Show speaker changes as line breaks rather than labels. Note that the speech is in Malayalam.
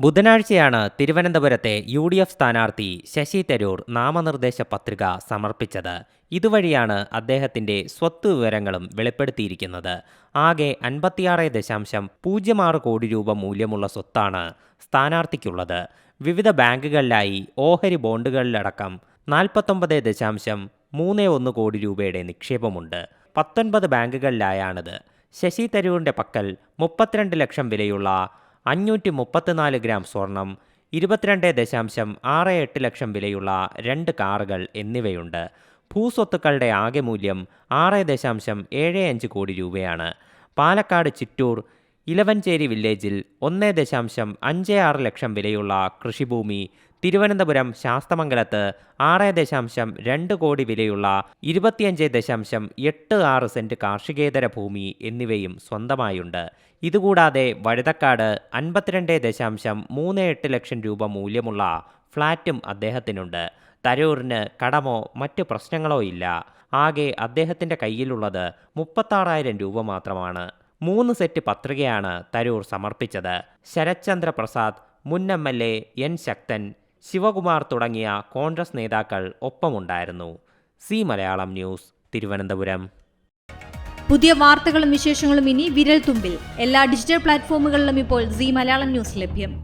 ബുധനാഴ്ചയാണ് തിരുവനന്തപുരത്തെ യു ഡി എഫ് സ്ഥാനാർത്ഥി ശശി തരൂർ നാമനിർദ്ദേശ പത്രിക സമർപ്പിച്ചത്. ഇതുവഴിയാണ് അദ്ദേഹത്തിന്റെ സ്വത്ത് വിവരങ്ങളും വെളിപ്പെടുത്തിയിരിക്കുന്നത്. ആകെ അൻപത്തിയാറ് ദശാംശം പൂജ്യം ആറ് കോടി രൂപ മൂല്യമുള്ള സ്വത്താണ് സ്ഥാനാർത്ഥിക്കുള്ളത്. വിവിധ ബാങ്കുകളിലായി ഓഹരി ബോണ്ടുകളിലടക്കം നാൽപ്പത്തൊമ്പത് ദശാംശം മൂന്ന് ഒന്ന് കോടി രൂപയുടെ നിക്ഷേപമുണ്ട്. പത്തൊൻപത് ബാങ്കുകളിലായാണിത്. ശശി തരൂരിന്റെ പക്കൽ മുപ്പത്തിരണ്ട് ലക്ഷം വിലയുള്ള അഞ്ഞൂറ്റി മുപ്പത്തിനാല് ഗ്രാം സ്വർണം ഇരുപത്തിരണ്ട് ദശാംശം ആറ് എട്ട് ലക്ഷം വിലയുള്ള രണ്ട് കാറുകൾ എന്നിവയുണ്ട്. ഭൂസ്വത്തുക്കളുടെ ആകെ മൂല്യം ആറ് ദശാംശം ഏഴ് അഞ്ച് കോടി രൂപയാണ്. പാലക്കാട് ചിറ്റൂർ ഇലവഞ്ചേരി വില്ലേജിൽ ഒന്ന് ദശാംശം അഞ്ച് ആറ് ലക്ഷം വിലയുള്ള കൃഷിഭൂമി തിരുവനന്തപുരം ശാസ്തമംഗലത്ത് ആറ് ദശാംശം രണ്ട് കോടി വിലയുള്ള ഇരുപത്തിയഞ്ച് ദശാംശം എട്ട് ആറ് സെന്റ് കാർഷികേതര ഭൂമി എന്നിവയും സ്വന്തമായുണ്ട്. ഇതുകൂടാതെ വഴുതക്കാട് അൻപത്തിരണ്ട് ദശാംശം മൂന്ന് എട്ട് ലക്ഷം രൂപ മൂല്യമുള്ള ഫ്ളാറ്റും അദ്ദേഹത്തിനുണ്ട്. തരൂറിന് കടമോ മറ്റ് പ്രശ്നങ്ങളോ ഇല്ല. ആകെ അദ്ദേഹത്തിന്റെ കയ്യിലുള്ളത് മുപ്പത്താറായിരം രൂപ മാത്രമാണ്. മൂന്ന് സെറ്റ് പത്രികയാണ് തരൂർ സമർപ്പിച്ചത്. ശരത്ചന്ദ്ര പ്രസാദ് മുൻ M L A N Sakthan Sivakumar തുടങ്ങിയ കോൺഗ്രസ് നേതാക്കൾ ഒപ്പമുണ്ടായിരുന്നു. C Malayalam news Thiruvananthapuram.
പുതിയ വാർത്തകളും വിശേഷങ്ങളും ഇനി വിരൽ തുമ്പിൽ എല്ലാ ഡിജിറ്റൽ പ്ലാറ്റ്ഫോമുകളിലും ഇപ്പോൾ സി മലയാളം ന്യൂസ് ലഭ്യം.